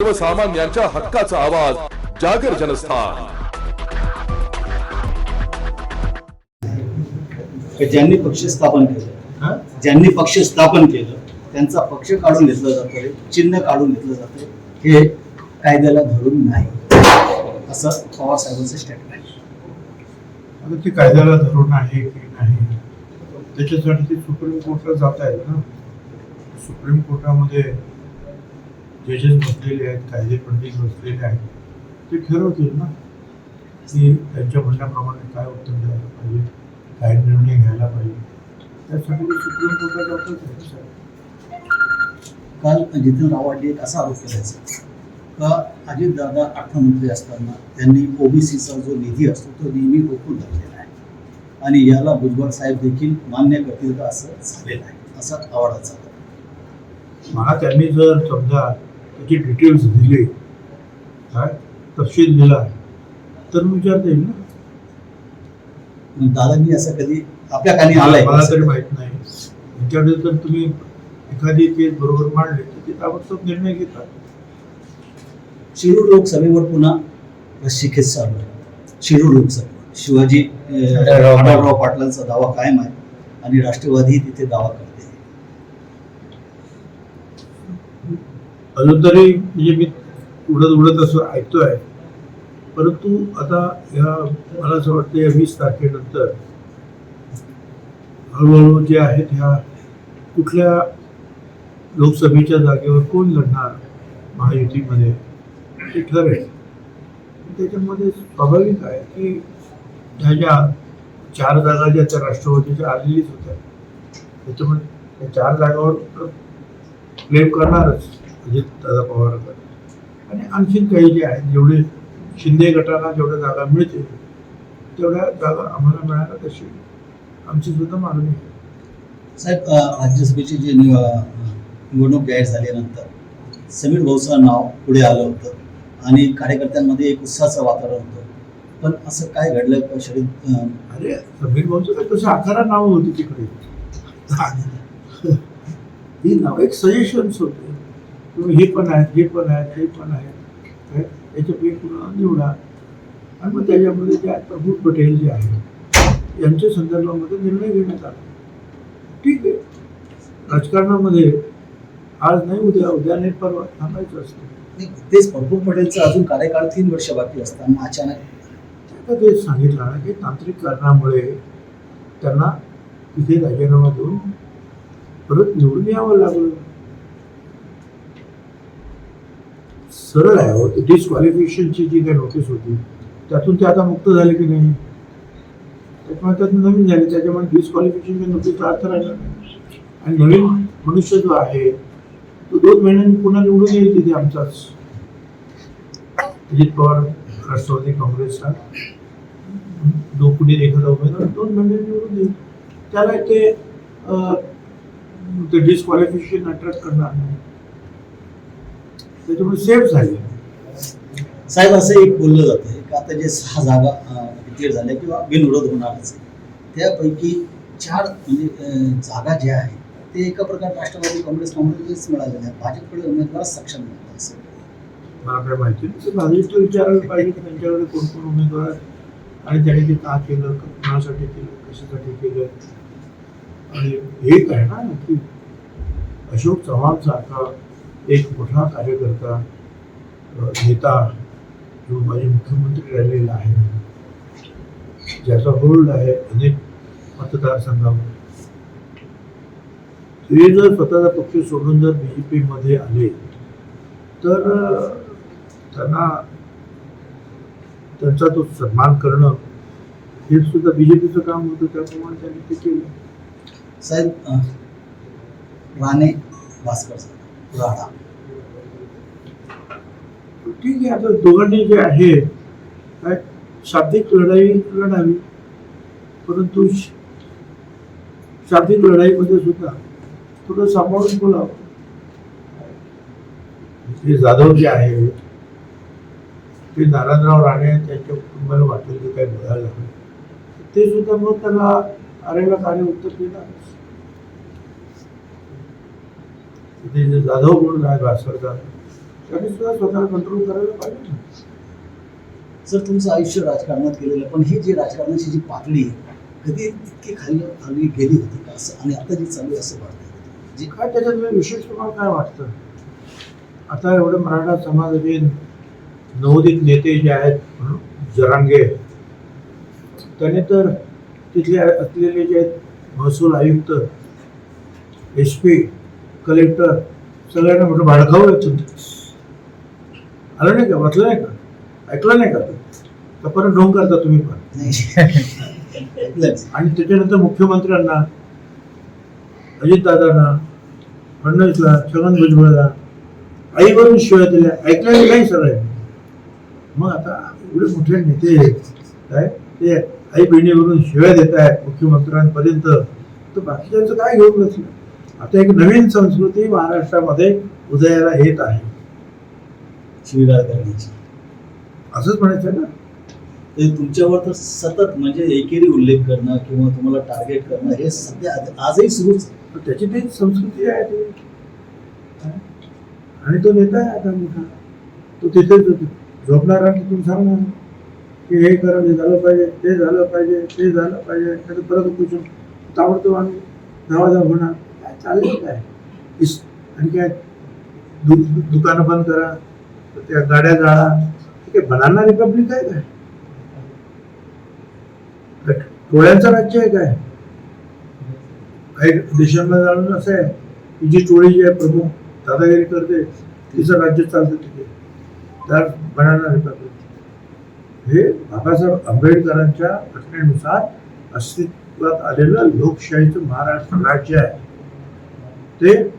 सर्वसामान्यांच्या हक्काचा आवाज जागर जनस्थान. ज्यांनी पक्ष स्थापन केलं? ज्यांनी पक्ष स्थापन केलं त्यांचा पक्ष काढून घेतलं जातं चिन्ह काढून घेतलं जातं हे कायद्याला धरून नाही. असं पवार साहेबांचं स्टेटमेंट आता ते कायद्याला धरून आहे की नाही? त्याच्यासाठी ते सुप्रीम कोर्टला जात आहेत ना? सुप्रीम कोर्टामध्ये जजेस बसलेले आहेत कायदे पंडित बसलेले आहेत. ते ठरवतील ना की त्यांच्या म्हणण्याप्रमाणे काय उत्तर द्यायला पाहिजे काय निर्णय घ्यायला पाहिजे. त्यासाठी सुप्रीम कोर्टात साहेब. काल जितेंद्र आव्हाडने एक असा आरोप केला का अजितदादा अर्थमंत्री असताना त्यांनी ओबीसीचा जो निधी असतो तो नेहमी रोखून धरलेला आहे. आणि याला भुजबळ साहेब देखील मान्य करतील का असं झालेलं आहे असा आवाडाचा मला त्यांनी जर समजा त्याचे डिटेल्स दिले. काय? तपशील दिला. तर विचारता येईल ना. दादांनी असं कधी आपल्या कानी आलंय. का मला? तरी माहीत नाही. त्यांच्याकडे जर तुम्ही एखादी केस बरोबर मांडली तर ते ताबडतोब निर्णय घेतात. शिरूर लोकसभेवर पुन्हा रस्सीखेच चालू आहे. शिरूर लोकसभेवर. शिवाजी आढळराव पाटलांचा दावा कायम आहे आणि राष्ट्रवादी तिथे दावा करते. अजून तरी म्हणजे मी उडत उडत असं ऐकतोय. परंतु आता या मला असं वाटतं या वीस तारखेनंतर हळूहळू जे आहेत ह्या कुठल्या लोकसभेच्या जागेवर कोण लढणार महायुतीमध्ये ते ठरेल. त्याच्यामध्ये स्वाभाविक आहे की ह्या ज्या चार जागा ज्या त्या राष्ट्रवादीच्या आलेलीच होत्या त्याच्यामुळे त्या चार जागावर क्लेम करणारच. अजित दादा पवार आणि आणखीन काही जे आहेत जेवढे शिंदे गटाला जेवढ्या जागा मिळतील तेवढ्या जागा आम्हाला मिळाल्या तशी आमची सुद्धा मागणी आहे. साहेब राज्यसभेची जी निवडणूक जाहीर झाल्यानंतर समीर भाऊचं नाव पुढे आलं होतं आणि कार्यकर्त्यांमध्ये एक उत्साहाचं वातावरण होतं. पण असं काय घडलं शरीर अरे समीर भाऊचं काय तसं अकरा नावं होती तिकडे. ही. नाव एक सजेशन्स होते. तुम्ही हे पण आहेत हे पण आहेत हे पण आहेत? याच्यापैकी कुणाला निवडा. आणि मग त्याच्यामध्ये जे आहेत प्रफुल्ल पटेल जे आहेत यांच्या संदर्भामध्ये निर्णय घेण्यात आला. ठीक आहे. राजकारणामध्ये आज नाही उद्या उद्या नाही परवा थांबायचं असतं. तेच प्रफुल्ल पटेलचं अजून कार्यकाळ तीन वर्ष बाकी असताना अचानक तेच सांगितलं ना की तांत्रिक कारणामुळे त्यांना तिथे राजीनामा देऊन परत निवडून यावं लागलं. सरळ आहे हो. डिस्क्वालिफिकेशनची जी काही नोटीस होती त्यातून ते आता मुक्त झाले की नाही? त्याच्यामुळे त्यातून नवीन झाले. त्याच्यामुळे डिस्क्वालिफिकेशनची नोटीस अर्थ राहिला. नाही आणि नवीन मनुष्य जो आहे तो दोन महिन्यांनी पुन्हा निवडून येईल तिथे आमचाच अजित पवार राष्ट्रवादी काँग्रेसचा. जो कुणी एखादा उमेदवार दोन महिने निवडून देईल त्याला ते ते डिस्क्वालिफिकेशन अट्रॅक्ट करणार नाही. त्याच्यामुळे सेफ झाले. साहेब असं एक बोललं जातं की आता जे सहा जागा डिक्लेअर झाल्या किंवा बिनविरोध होणारच त्यापैकी चार म्हणजे जागा ज्या आहेत ते एका प्रकार राष्ट्रवादी काँग्रेस काँग्रेसच मिळालेल्या आहेत. भाजपकडे उमेदवार सक्षम नव्हता असं मला काय माहिती नाही. भाजपचं विचारायला पाहिजे की त्यांच्याकडे कोण कोण उमेदवार आणि त्यांनी ते का केलं? कोणासाठी केलं? कशासाठी केलं? आणि एक आहे ना की अशोक चव्हाण सारखा एक मोठा कार्यकर्ता नेता जो माझे मुख्यमंत्री राहिलेला आहे. ज्याचा होल्ड आहे अनेक मतदारसंघावर. ते जर स्वतःचा पक्ष सोडून जर बीजेपी मध्ये आले तर त्यांना त्यांचा तो सन्मान करणं हे सुद्धा बीजेपीचं काम होतं त्याप्रमाणे त्यांनी ते केलं. साहेब राणे भास्कर साहेब. ठीक आहे आता दोघांनी जे आहे काय शाब्दिक लढाई लढावी परंतु शाब्दिक लढाईमध्ये सुद्धा थोडं सांभाळून बोलावं. हे जाधव जे आहे ते नारायणराव राणे त्यांच्या कुटुंबाला वाटेल की काय लागलं. ते सुद्धा मग त्याला अरेला कार्य उत्तर देणार. तिथे जे जाधव म्हणून आहे भास्करचा त्यांनी सुद्धा स्वतःला कंट्रोल करायला पाहिजे. सर तुमचं आयुष्य राजकारणात गेलेलं पण ही जी राजकारणाची जी पातळी कधी इतकी खाली खाली गेली होती का असं? आणि आता जी चालू आहे असं वाटतं जी काय त्याच्यात विशेष तुम्हाला काय वाटतं? आता एवढे मराठा समाजाचे नवोदित नेते जे आहेत जरांगे त्याने तर तिथले असलेले जे आहेत महसूल आयुक्त एस पी कलेक्टर सगळ्यांना म्हटलं भाडखाऊ आहे तुम्ही आलं नाही का? वाचलं नाही का? ऐकलं नाही का? तर परत ढोंग करता तुम्ही पण. आणि त्याच्यानंतर मुख्यमंत्र्यांना अजितदादांना फडणवीसला छगन भुजबळला आईवरून शिवाय दिल्या ऐकलेलं नाही सगळे मग आता एवढे मोठे नेते काय? ते आई बहिणीवरून शिव्या देत आहेत मुख्यमंत्र्यांपर्यंत. तर बाकीच्यांचं काय घेऊन बसलं आता एक नवीन संस्कृती महाराष्ट्रामध्ये उदयाला येत आहे. शिवीगाळ करण्याची असंच म्हणायचं ना? ते तुमच्यावर तर सतत म्हणजे एकेरी उल्लेख करणं किंवा तुम्हाला टार्गेट करणं हे सध्या आज- आजही सुरूच त्याची ती संस्कृती आहे ती. आणि तो नेता आहे आता मोठा. तो तिथे झोपणार आणि तुम्ही सांगणार की हे करा हे झालं पाहिजे ते झालं पाहिजे ते झालं पाहिजे त्याचं परत उपोषण ताबडतोब आम्ही धावाधाव होणार. काय चाललंय काय? आणि काय दुकानं बंद करा त्या गाड्या जाळा. हे काय बनाना रिपब्लिक आहे काय? टोळ्यांचं राज्य आहे काय? काही देशांना जाणून असं आहे. की जी टोळी जी आहे प्रमुख दादागिरी करते तिचं राज्य चालतं तिथे. तर बनाना रिपब्लिक. हे बाबासाहेब आंबेडकरांच्या घटनेनुसार अस्तित्वात आलेलं लोकशाहीचं महाराष्ट्र राज्य आहे. ते